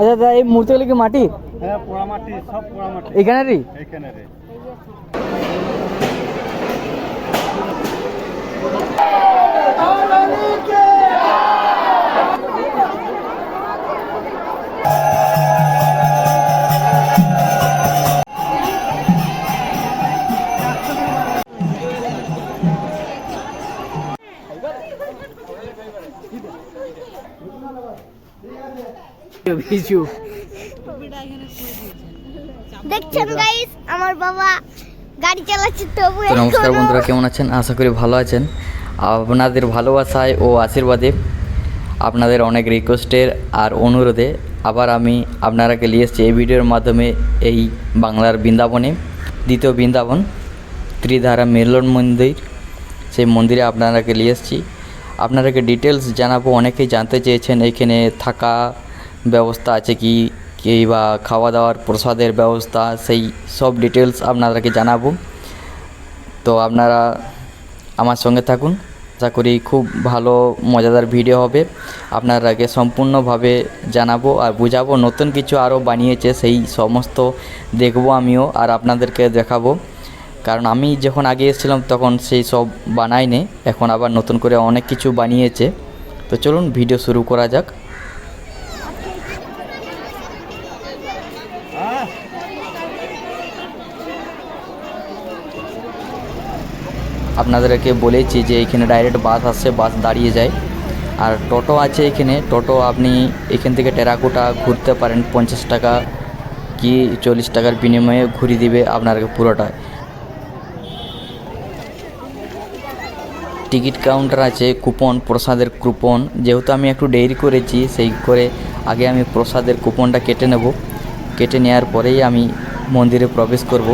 আচ্ছা দাদা এই মূর্তিগুলো কি মাটি? হ্যাঁ সব এখানেরই এখানে রে বিজু দেখছেন গাইস আমার বাবা গাড়ি চালাচ্ছে তবু নমস্কার বন্ধুরা কেমন আছেন? আশা করি ভালো আছেন। আপনাদের ভালোবাসায় ও আশীর্বাদে আপনাদের অনেক রিকোয়েস্টের আর অনুরোধে আবার আমি আপনারাকে নিয়ে এসেছি এই ভিডিওর মাধ্যমে এই বাংলার বৃন্দাবনে দ্বিতীয় বৃন্দাবন ত্রিধারা মিলন মন্দির। সেই মন্দিরে আপনারাকে নিয়ে এসেছি। আপনারাকে ডিটেলস জানাব। অনেকেই জানতে চেয়েছেন এখানে থাকা ব্যবস্থা আছে কি কি বা খাওয়া দাওয়ার প্রসাদের ব্যবস্থা, সেই সব ডিটেলস আপনাদেরকে জানাব। তো আপনারা আমার সঙ্গে থাকুন। আশা করি খুব ভালো, মজাদার ভিডিও হবে। আপনারাকে সম্পূর্ণভাবে জানাব আর বুঝাবো। নতুন কিছু আরও বানিয়েছে, সেই সমস্ত দেখব আমিও আর আপনাদেরকে দেখাবো। কারণ আমি যখন আগে এসেছিলাম তখন সেই সব বানাইনি এখন আবার নতুন করে অনেক কিছু বানিয়েছে। তো চলুন ভিডিও শুরু করা যাক। আপনাদেরকে বলেছি যে এখানে ডাইরেক্ট বাস আসছে বাস দাঁড়িয়ে যায়। আর টোটো আছে এখানে, টোটো আপনি এখান থেকে টেরাকোটা ঘুরতে পারেন, পঞ্চাশ টাকা কি চল্লিশ টাকার বিনিময়ে ঘুরিয়ে দিবে আপনাকে পুরোটা টিকিট কাউন্টার আছে, কুপন, প্রসাদের কুপন। যেহেতু আমি একটু দেরি করেছি, সেই করে আগে আমি প্রসাদের কুপনটা কেটে নেব। কেটে নেওয়ার পরেই আমি মন্দিরে প্রবেশ করব।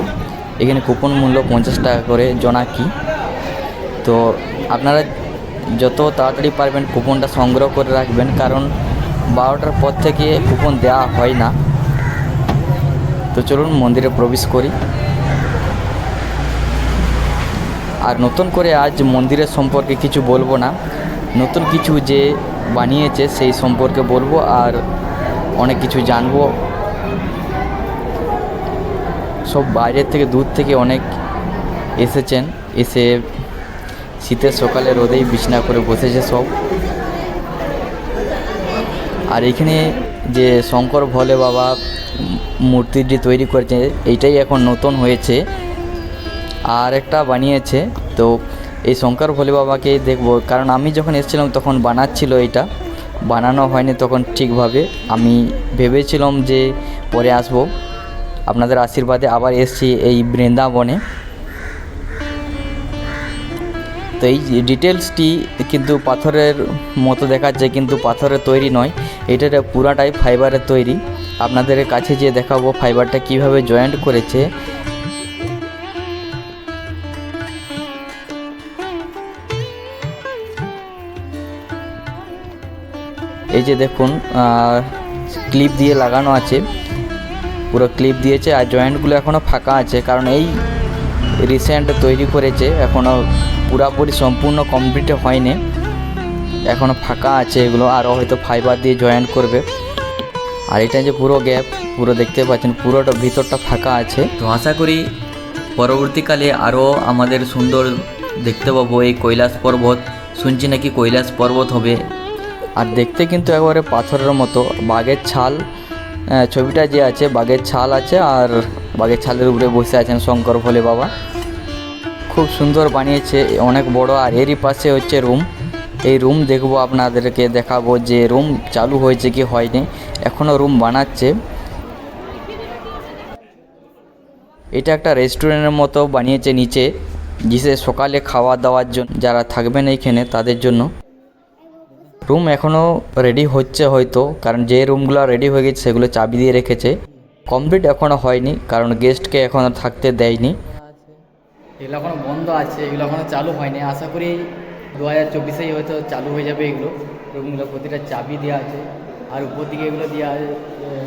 এখানে কুপন মূল্য পঞ্চাশ টাকা করে, জনাকি। তো আপনারা যত তাড়াতাড়ি পারবেন কুপনটা সংগ্রহ করে রাখবেন, কারণ বারোটার পর থেকে কুপন দেওয়া হয় না। তো চলুন মন্দিরে প্রবেশ করি। আর নতুন করে আজ মন্দিরের সম্পর্কে কিছু বলব না। নতুন কিছু যে বানিয়েছে সেই সম্পর্কে বলব আর অনেক কিছু জানব। সব বাইরের থেকে দূর থেকে অনেক এসেছেন, এসে শীতের সকালে রোদেই বিছনা করে বসেছে সব। আর এখানে যে শঙ্কর ভোলে বাবা মূর্তিটি তৈরি করেছে, এইটাই এখন নতুন হয়েছে। আর একটা বানিয়েছে। তো এই শঙ্কর ভোলে বাবাকে দেখব। কারণ আমি যখন এসেছিলাম তখন বানাচ্ছিল এটা। বানানো হয়নি তখন ঠিকভাবে। আমি ভেবেছিলাম যে পরে আসব। আপনাদের আশীর্বাদে আবার এসছি এই বৃন্দাবনে। তো এই ডিটেলসটি কিন্তু পাথরের মতো দেখাচ্ছে, কিন্তু পাথরের তৈরি নয়। এটা পুরাটাই ফাইবারের তৈরি। আপনাদের কাছে যে দেখাবো ফাইবারটা কীভাবে জয়েন্ট করেছে। এই যে দেখুন ক্লিপ দিয়ে লাগানো আছে। পুরো ক্লিপ দিয়েছে আর জয়েন্টগুলো এখনও ফাঁকা আছে, কারণ এই রিসেন্ট তৈরি করেছে এখনও পুরাপুরি সম্পূর্ণ কমপ্লিট হয়নি। এখনও ফাঁকা আছে এগুলো আরও হয়তো ফাইবার দিয়ে জয়েন্ট করবে। আর এটা যে পুরো গ্যাপ পুরো দেখতে পাচ্ছেন, পুরোটা ভিতরটা ফাঁকা আছে। তো আশা করি পরবর্তীকালে আরও আমাদের সুন্দর দেখতে পাবো এই কৈলাস পর্বত। শুনছি নাকি কৈলাস পর্বত হবে। আর দেখতে কিন্তু একেবারে পাথরের মতো। বাঘের ছাল ছবিটা যে আছে, বাঘের ছাল আছে আর বাঘের ছালের উপরে বসে আছেন শঙ্কর ভোলে বাবা। খুব সুন্দর বানিয়েছে, অনেক বড় আর এরই পাশে হচ্ছে রুম। এই রুম দেখব আপনাদেরকে দেখাবো যে রুম চালু হয়েছে কি হয়নি এখনও রুম বানাচ্ছে। এটা একটা রেস্টুরেন্টের মতো বানিয়েছে নিচে জিসে সকালে খাওয়া দাওয়ার জন্য, যারা থাকবেন এইখানে তাদের জন্য। রুম এখনও রেডি হচ্ছে হয়তো, কারণ যে রুমগুলো রেডি হয়ে গেছে সেগুলো চাবি দিয়ে রেখেছে। কমপ্লিট এখনও হয়নি, কারণ গেস্টকে এখনও থাকতে দেয়নি। এগুলো এখনও বন্ধ আছে, এগুলো এখনও চালু হয়নি। আশা করি দু হাজার চব্বিশেই হয়তো চালু হয়ে যাবে এগুলো। রুমগুলো প্রতিটা চাবি দেওয়া আছে। আর উপর দিকে এগুলো দেওয়া আছে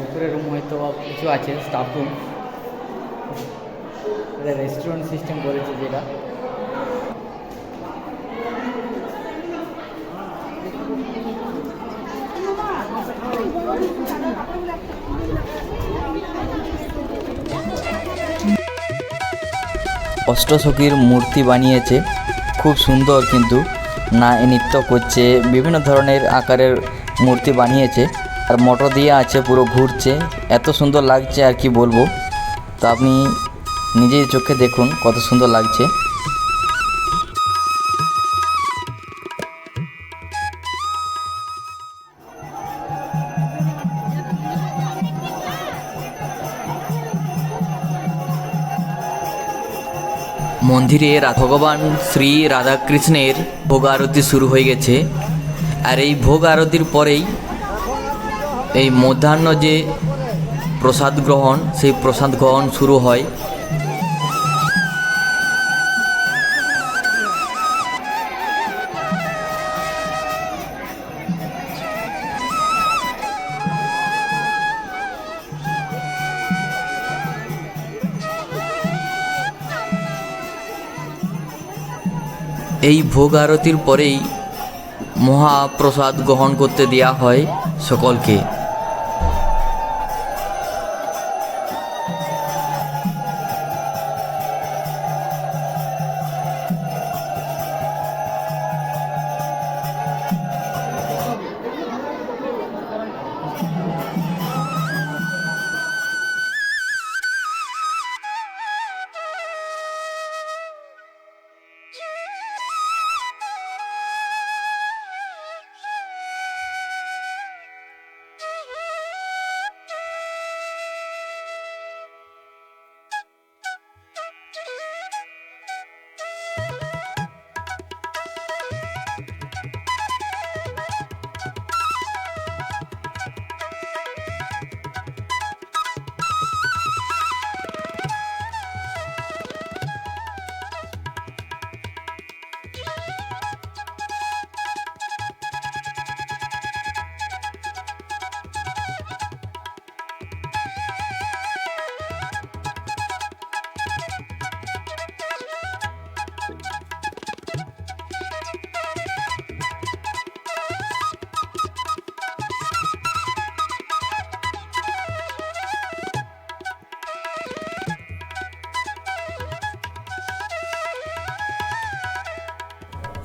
উপরে রুম হয়তো কিছু আছে স্টাফ রুম রেস্টুরেন্ট সিস্টেম করেছে যেটা। অষ্টসখীর মূর্তি বানিয়েছে। খুব সুন্দর কিন্তু। না নৃত্য করছে, বিভিন্ন ধরনের আকারের মূর্তি বানিয়েছে। আর মোটর দিয়ে আছে, পুরো ঘুরছে। এত সুন্দর লাগছে আর কি বলব। তা আপনি নিজের চোখে দেখুন কত সুন্দর লাগছে। মন্দিরে রা- ভগবান শ্রী রাধাকৃষ্ণের ভোগ আরতি শুরু হয়ে গেছে। আর এই ভোগ আরতির পরেই এই মধ্যাহ্ন যে প্রসাদ গ্রহণ, সেই প্রসাদ গ্রহণ শুরু হয়। এই ভোগ আরতির পরেই মহাপ্রসাদ গ্রহণ করতে দেওয়া হয় সকলকে।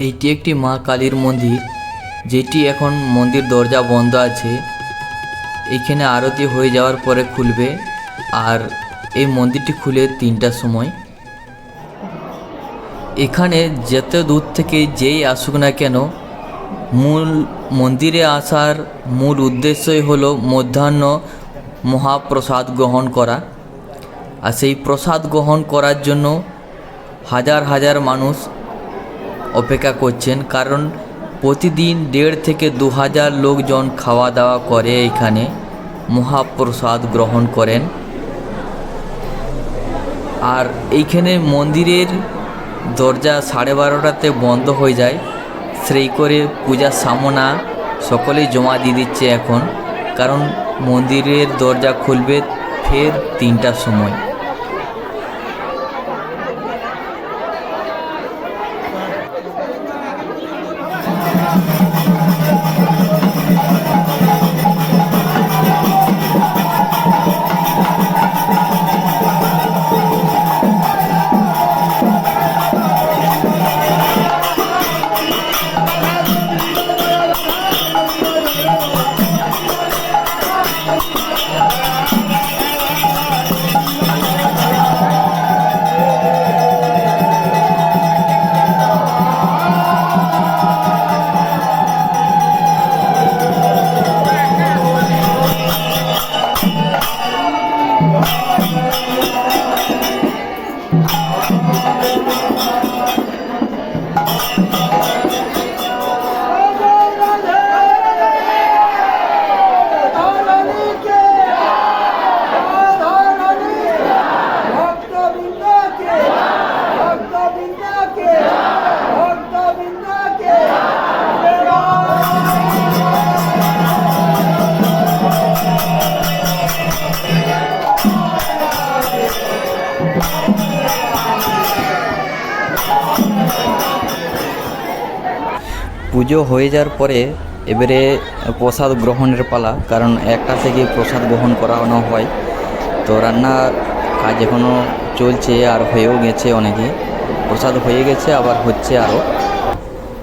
এইটি একটি মা কালীর মন্দির, যেটি এখন মন্দির দরজা বন্ধ আছে। এইখানে আরতি হয়ে যাওয়ার পরে খুলবে, আর এই মন্দিরটি খুলে তিনটার সময়। এখানে যত দূর থেকে যেই আসুক না কেন, মূল মন্দিরে আসার মূল উদ্দেশ্যই হলো মধ্যাহ্ন মহাপ্রসাদ গ্রহণ করা। আর সেই প্রসাদ গ্রহণ করার জন্য হাজার হাজার মানুষ অপেক্ষা করছেন, কারণ প্রতিদিন দেড় থেকে দু হাজার লোকজন খাওয়া দাওয়া করে এখানে মহাপ্রসাদ গ্রহণ করেন। আর এইখানে মন্দিরের দরজা সাড়ে বারোটাতে বন্ধ হয়ে যায়। সেই করে পূজার সামনা সকলেই জমা দিয়ে দিচ্ছে এখন, কারণ মন্দিরের দরজা খুলবে ফের তিনটার সময়। পুজো হয়ে যাওয়ার পরে এবারে প্রসাদ গ্রহণের পালা, কারণ একটা থেকে প্রসাদ গ্রহণ করানো হয়। তো রান্না কাজ এখনও চলছে আর হয়েও গেছে অনেকে। প্রসাদ হয়ে গেছে, আবার হচ্ছে আরও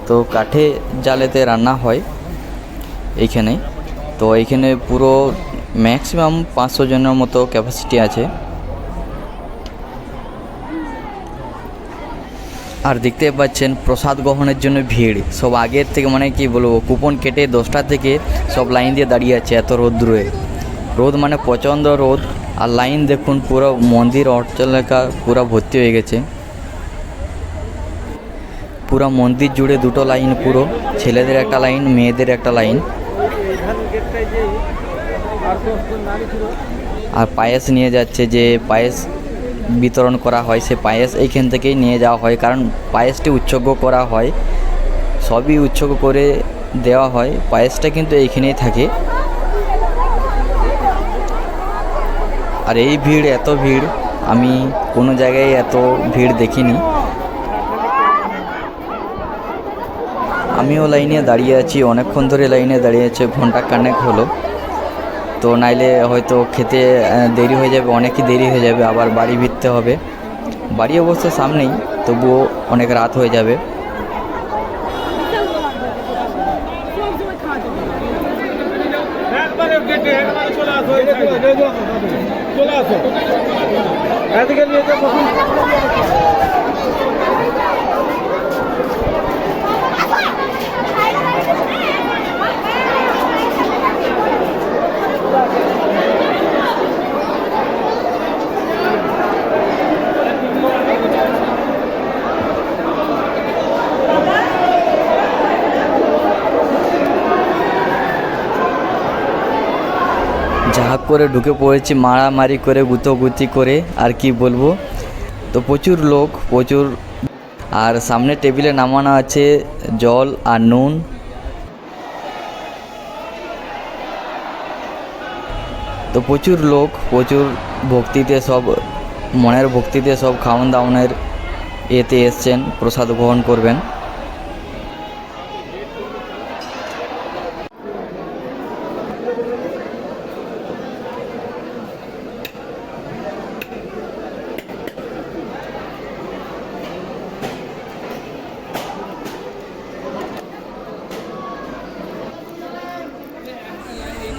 তো কাঠে জালেতে রান্না হয় এইখানে। তো এইখানে পুরো ম্যাক্সিমাম পাঁচশো জনের মতো ক্যাপাসিটি আছে। আর দেখতে পাচ্ছেন প্রসাদ গ্রহণের জন্য ভিড়। সব আগের থেকে মানে কি বলব, কুপন কেটে দশটা থেকে সব লাইন দিয়ে দাঁড়িয়ে আছে এত রোদ্রে। রোদ মানে প্রচণ্ড রোদ। আর লাইন দেখুন, পুরো মন্দির অঞ্চলেখা পুরো ভর্তি হয়ে গেছে। পুরো মন্দির জুড়ে দুটো লাইন পুরো, ছেলেদের একটা লাইন, মেয়েদের একটা লাইন। আর পায়েস নিয়ে যাচ্ছে যে পায়েস বিতরণ করা হয়, সে পায়েস এইখান থেকেই নিয়ে যাওয়া হয়। কারণ পায়েসটি উৎসর্গ করা হয়, সবই উৎসর্গ করে দেওয়া হয়। পায়েসটা কিন্তু এইখানেই থাকে। আর এই ভিড়, এত ভিড়, আমি কোনো জায়গায় এত ভিড় দেখিনি। আমিও লাইনে দাঁড়িয়ে আছি, অনেকক্ষণ ধরে লাইনে দাঁড়িয়ে আছে ঘণ্টা কানেক হলো। তো নাইলে হয়তো খেতে দেরি হয়ে যাবে, অনেকই দেরি হয়ে যাবে, আবার বাড়ি ফিরতে হবে। বাড়ি অবশ্য সামনেই, তবুও অনেক রাত হয়ে যাবে। চলে আসো। যা করে ঢুকে পড়েছি, মারামারি করে, গুতোগুতি করে, আর কি বলব? তো প্রচুর লোক, প্রচুর। আর সামনে টেবিলে নামানো আছে জল আর নুন। তো প্রচুর লোক, প্রচুর ভক্তিতে সব, মনের ভক্তিতে সব খাওয়ান দাওয়ানের এতে এসছেন, প্রসাদ গ্রহণ করবেন।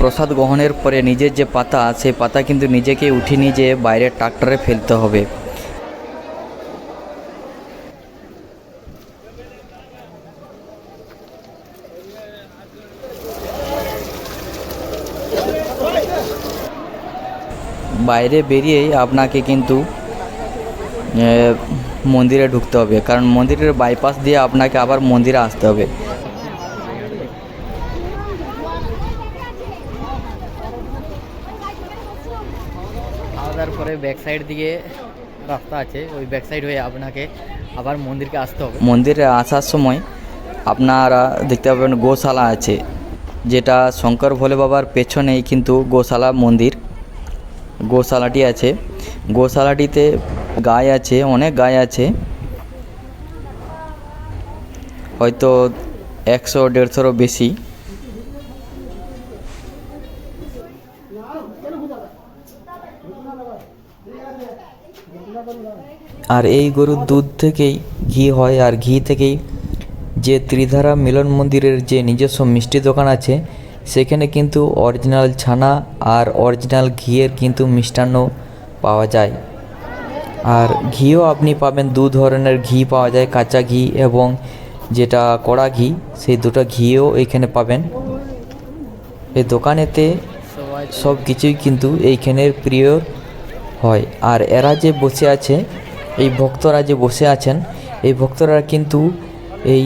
প্রসাদ গ্রহণের পরে নিজের যে পাতা, সেই পাতা কিন্তু নিজেকে উঠিয়ে নিয়ে যেয়ে বাইরের ট্রাক্টরে ফেলতে হবে। বাইরে বেরিয়েই আপনাকে কিন্তু মন্দিরে ঢুকতে হবে। কারণ মন্দিরের বাইপাস দিয়ে আপনাকে আবার মন্দিরে আসতে হবে খাওয়া দাওয়ার পরে ব্যাক সাইড দিকে রাস্তা আছে, ওই ব্যাক সাইড হয়ে আপনাকে আবার মন্দিরকে আসতে হবে। মন্দিরে আসার সময় আপনারা দেখতে পাবেন গোশালা আছে, যেটা শঙ্কর ভোলে বাবার পেছনেই কিন্তু গোশালা মন্দির, গোশালাটি আছে। গোশালাটিতে গায়ে আছে, অনেক গায়ে আছে। হয়তো একশো, দেড়শোরও বেশি। আর এই গরুর দুধ থেকেই ঘি হয় আর ঘি থেকেই যে ত্রিধারা মিলন মন্দিরের যে নিজস্ব মিষ্টি দোকান আছে, সেখানে কিন্তু অরিজিনাল ছানা আর অরিজিনাল ঘিয়ের কিন্তু মিষ্টান্ন পাওয়া যায়। আর ঘিও আপনি পাবেন, দু ধরনের ঘি পাওয়া যায়, কাঁচা ঘি এবং যেটা কড়া ঘি, সেই দুটো ঘিও এইখানে পাবেন। এই দোকানেতে সব কিছুই কিন্তু এইখানের প্রিয় হয়। আর এরা যে বসে আছে এই ভক্তরা যে বসে আছেন, এই ভক্তরা কিন্তু এই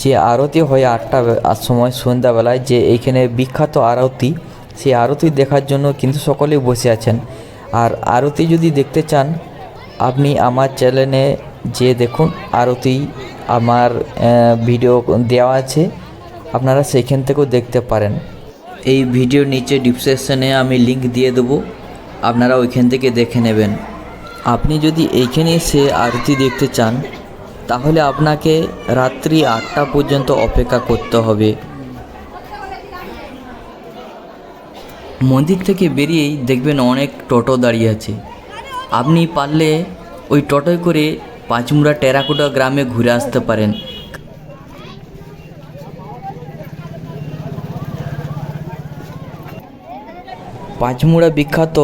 যে আরতি হয় আটটা সময় সন্ধ্যাবেলায় যে এইখানে বিখ্যাত আরতি, সেই আরতি দেখার জন্য কিন্তু সকলেই বসে আছেন। আর আরতি যদি দেখতে চান, আপনি আমার চ্যানেলে যে দেখুন, আরতি আমার ভিডিও দেওয়া আছে, আপনারা সেইখান থেকেও দেখতে পারেন। এই ভিডিওর নিচে ডিসক্রিপশানে আমি লিংক দিয়ে দেবো, আপনারা ওইখান থেকে দেখে নেবেন। আপনি যদি এইখানে এসে আরতি দেখতে চান, তাহলে আপনাকে রাত্রি আটটা পর্যন্ত অপেক্ষা করতে হবে। মন্দির থেকে বেরিয়েই দেখবেন অনেক টোটো দাঁড়িয়ে আছে। আপনি পারলে ওই টোটোয় করে পাঁচমুড়া টেরাকোটা গ্রামে ঘুরে আসতে পারেন। পাঁচমুড়া বিখ্যাত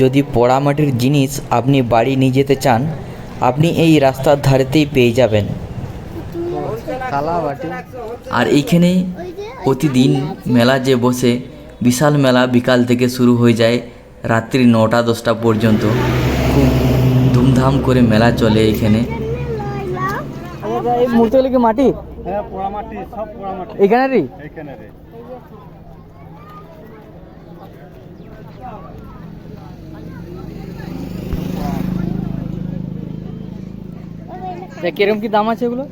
যদি পোড়ামাটির জিনিস আপনি বাড়ি নিয়ে যেতে চান আপনি এই রাস্তার ধারেতেই পেয়ে যাবেন। আর এইখানে প্রতিদিন মেলা যে বসে বিশাল মেলা বিকাল থেকে শুরু হয়ে যায় রাত্রি নটা দশটা পর্যন্ত। খুব ধুমধাম করে মেলা চলে এখানে। এই মূর্তিগুলো কি মাটি? হ্যাঁ পোড়ামাটি সব পোড়ামাটি। এখানেরই তা কি দাম আছে এগুলো?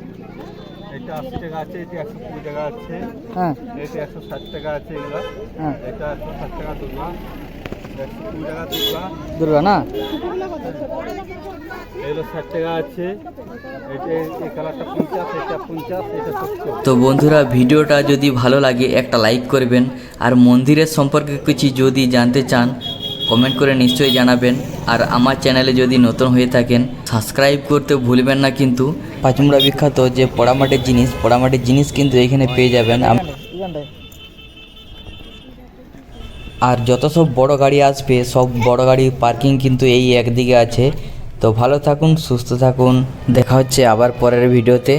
এটা আশি টাকা আছে এটা একশো কুড়ি টাকা আছে। হ্যাঁ। এটা একশো ষাট টাকা আছে এগুলো। হ্যাঁ। এটা একশো ষাট টাকা দুর্গা। একশো কুড়ি টাকা দুর্গা। দুর্গা না? তো বন্ধুরা ভিডিওটা যদি ভালো লাগে একটা লাইক করবেন। আর মন্দিরের সম্পর্কে কিছু যদি জানতে চান কমেন্ট করে নিশ্চয়ই জানাবেন। আর আমার চ্যানেলে যদি নতুন হয়ে থাকেন, সাবস্ক্রাইব করতে ভুলবেন না কিন্তু। পাঁচমুড়া বিখ্যাত যে পোড়ামাটির জিনিস পোড়ামাটির জিনিস কিন্তু এখানে পেয়ে যাবেন। আর যত সব বড় গাড়ি আসবে, সব বড় গাড়ি পার্কিং কিন্তু এই একদিকে আছে। তো ভালো থাকুন, সুস্থ থাকুন। দেখা হচ্ছে আবার পরের ভিডিওতে।